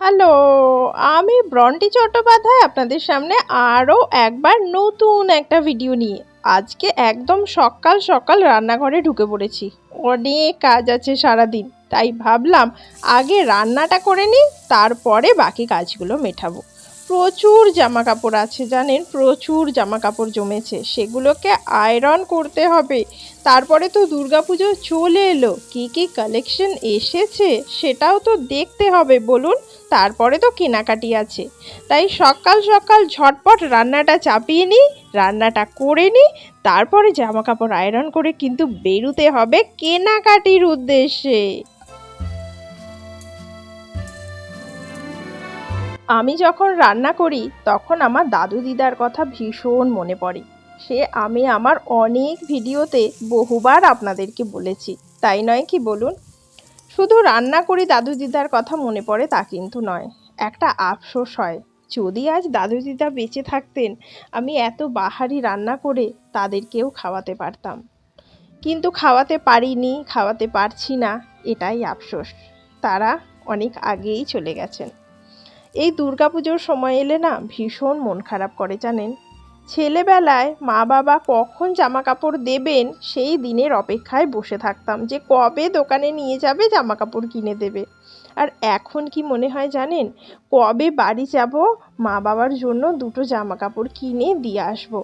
Hello, আমি Brontë Chattopadhyay আপনাদের সামনে আরও একবার নতুন একটা ভিডিও নিয়ে। আজকে একদম সকাল সকাল রান্নাঘরে ঢুকে পড়েছি। অনেক কাজ আছে সারাদিন, তাই ভাবলাম আগে রান্নাটা করে নিই, তারপরে বাকি কাজগুলো মেটাবো। প্রচুর জামা কাপড় আছে, জানেন? প্রচুর জামা কাপড় জমেছে। সেগুলোকে আয়রন করতে হবে। তারপরে তো দুর্গাপুজো চলে এলো। কি কি কালেকশন এসেছে সেটাও তো দেখতে হবে, বলুন? তারপরে তো কেনাকাটি আছে। তাই সকাল সকাল ঝটপট রান্নাটা চাপিয়ে নিই, রান্নাটা করে নিই, তারপরে জামা কাপড় আয়রন করে কিন্তু বেরুতে হবে কেনাকাটির উদ্দেশ্যে। আমি যখন রান্না করি, তখন আমার দাদু দিদার কথা ভীষণ মনে পড়ে। সে আমি আমার অনেক ভিডিওতে বহুবার আপনাদেরকে বলেছি, তাই নয় কি বলুন? শুধু রান্না করি দাদু দিদার কথা মনে পড়ে তা কিন্তু নয়, একটা আফসোস হয়। যদি আজ দাদু দিদা বেঁচে থাকতেন, আমি এত বাহারি রান্না করে তাদেরকেও খাওয়াতে পারতাম। কিন্তু খাওয়াতে পারিনি, খাওয়াতে পারছি না, এটাই আফসোস। তারা অনেক আগেই চলে গেছেন। এই দুর্গাপুজোর সময় এলে না ভীষণ মন খারাপ করে জানেন। ছেলেবেলায় মা বাবা কখন জামা কাপড় দেবেন সেই দিনের অপেক্ষায় বসে থাকতাম যে কবে দোকানে নিয়ে যাবে জামা কাপড় কিনে দেবে। আর এখন কি মনে হয় জানেন? কবে বাড়ি যাব মা বাবার জন্য দুটো জামা কাপড় কিনে দিয়ে আসব।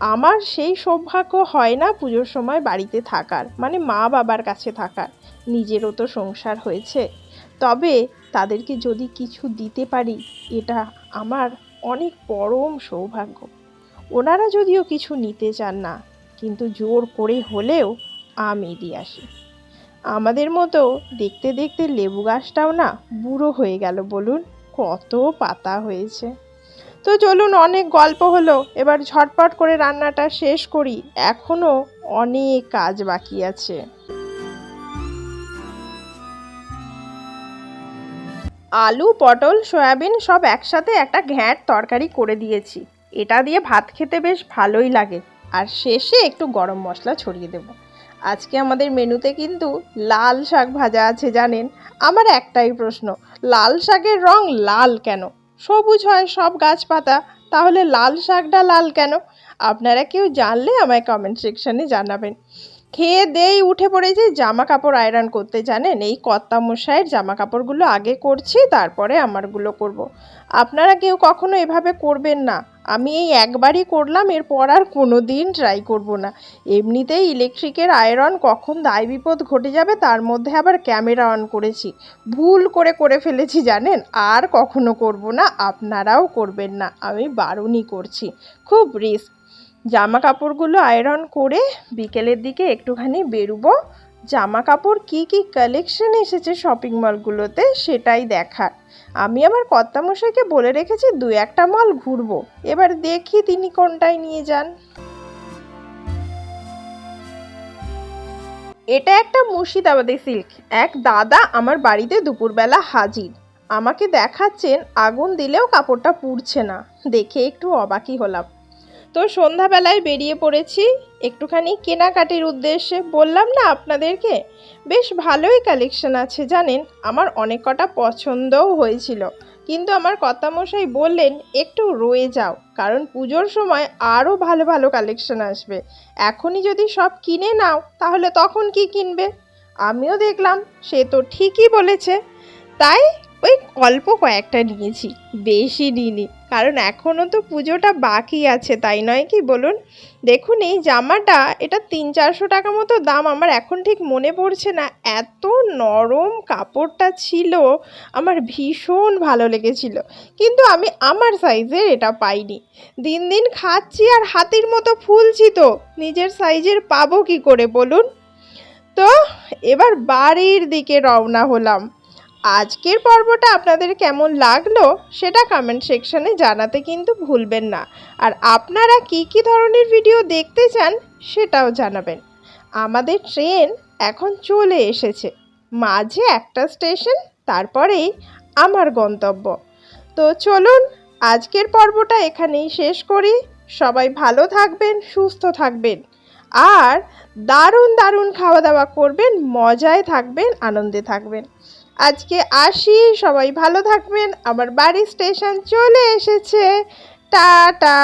আমার সেই সৌভাগ্য হয় না পুজোর সময় বাড়িতে থাকার মানে মা বাবার কাছে থাকার। নিজেরও তো সংসার হয়েছে। তবে তাদেরকে যদি কিছু দিতে পারি, এটা আমার অনেক পরম সৌভাগ্য। ওনারা যদিও কিছু নিতে চান না, কিন্তু জোর করে হলেও আমি দিয়ে আসি। আমাদের মতো দেখতে দেখতে লেবু গাছটাও না বুড়ো হয়ে গেল বলুন, কত পাতা হয়েছে। তো চলুন অনেক গল্প হলো, এবার ঝটপট করে রান্নাটা শেষ করি এখনও অনেক কাজ বাকি আছে। আলু, পটল, সয়াবিন সব একসাথে একটা ঘ্যাঁট তরকারি করে দিয়েছি। এটা দিয়ে ভাত খেতে বেশ ভালোই লাগে। আর শেষে একটু গরম মশলা ছড়িয়ে দেব। আজকে আমাদের মেনুতে কিন্তু লাল শাক ভাজা আছে জানেন? আমার একটাই প্রশ্ন, লাল শাকের রং লাল কেন? সবুজ হয় সব গাছপাতা, তাহলে লাল শাকটা লাল কেন? আপনারা কেউ জানলে আমায় কমেন্ট সেকশনে জানাবেন। খেয়ে দেই উঠে পড়েছি জামা কাপড় আয়রন করতে জানেন। এই কর্তা মশাইয়ের জামা কাপড়গুলো আগে করছি, তারপরে আমারগুলো করব। আপনারা কেউ কখনো এভাবে করবেন না। আমি এই একবারই করলাম, এরপর আর কোনো দিন ট্রাই করব না। এমনিতেই ইলেকট্রিকের আয়রন কখন দায় বিপদ ঘটে যাবে, তার মধ্যে আবার ক্যামেরা অন করেছি। ভুল করে করে ফেলেছি জানেন, আর কখনো করব না, আপনারাও করবেন না। আমি বারণই করছি। খুব রিস্ক জামা কাপড়গুলো আয়রন করে বিকেলের দিকে একটুখানি বেরোবো। জামা কাপড় কী কী কালেকশন এসেছে শপিং মলগুলোতে সেটাই দেখার। আমি আমার কর্তামশাইকে বলে রেখেছি দু একটা মল ঘুরবো। এবার দেখি তিনি কোনটায় নিয়ে যান। এটা একটা মুর্শিদাবাদে সিল্ক এক দাদা আমার বাড়িতে দুপুরবেলা হাজির। আমাকে দেখাচ্ছেন, আগুন দিলেও কাপড়টা পুড়ছে না। দেখে একটু অবাকই হলাম। তো সন্ধ্যাবেলায় বেরিয়ে পড়েছি। একটুখানি কেনাকাটির উদ্দেশ্যে বললাম না আপনাদেরকে? বেশ ভালোই কালেকশন আছে, জানেন? আমার অনেক কটা পছন্দও হয়েছিল। কিন্তু আমার কর্তামশাই বললেন, একটু রয়ে যাও, কারণ পুজোর সময় আরও ভালো ভালো কালেকশন আসবে। এখনই যদি সব কিনে নাও, তাহলে তখন কি কিনবে? আমিও দেখলাম, সে তো ঠিকই বলেছে। তাই ওই অল্প কয়েকটা নিয়েছি, বেশি নিইনি। কারণ এখনও তো পুজোটা বাকি আছে, তাই নয় কি? বলুন। দেখুন, এই জামাটা, এটা তিন চারশো টাকা মতো দাম, আমার এখন ঠিক মনে পড়ছে না। এত নরম কাপড়টা ছিল, আমার ভীষণ ভালো লেগেছিল। কিন্তু আমি আমার সাইজের এটা পাইনি। দিন দিন খাচ্ছি আর হাতির মতো ফুলছি তো, নিজের সাইজের পাবো কি করে বলুন? তো, এবার বাড়ির দিকে রওনা হলাম। আজকের পর্বটা আপনাদের কেমন লাগল সেটা কমেন্ট সেকশানে জানাতে কিন্তু ভুলবেন না। আর আপনারা কি কি ধরনের ভিডিও দেখতে চান সেটাও জানাবেন। আমাদের ট্রেন এখন চলে এসেছে। মাঝে একটা স্টেশন তারপরেই আমার গন্তব্য। তো চলুন, আজকের পর্বটা এখানেই শেষ করি। সবাই ভালো থাকবেন, সুস্থ থাকবেন। আর দারুণ দারুণ খাওয়া দাওয়া করবেন, মজায় থাকবেন, আনন্দে থাকবেন। আজকে আসি সবাই ভালো থাকবেন। আমার বাড়ির স্টেশন চলে এসেছে। টাটা।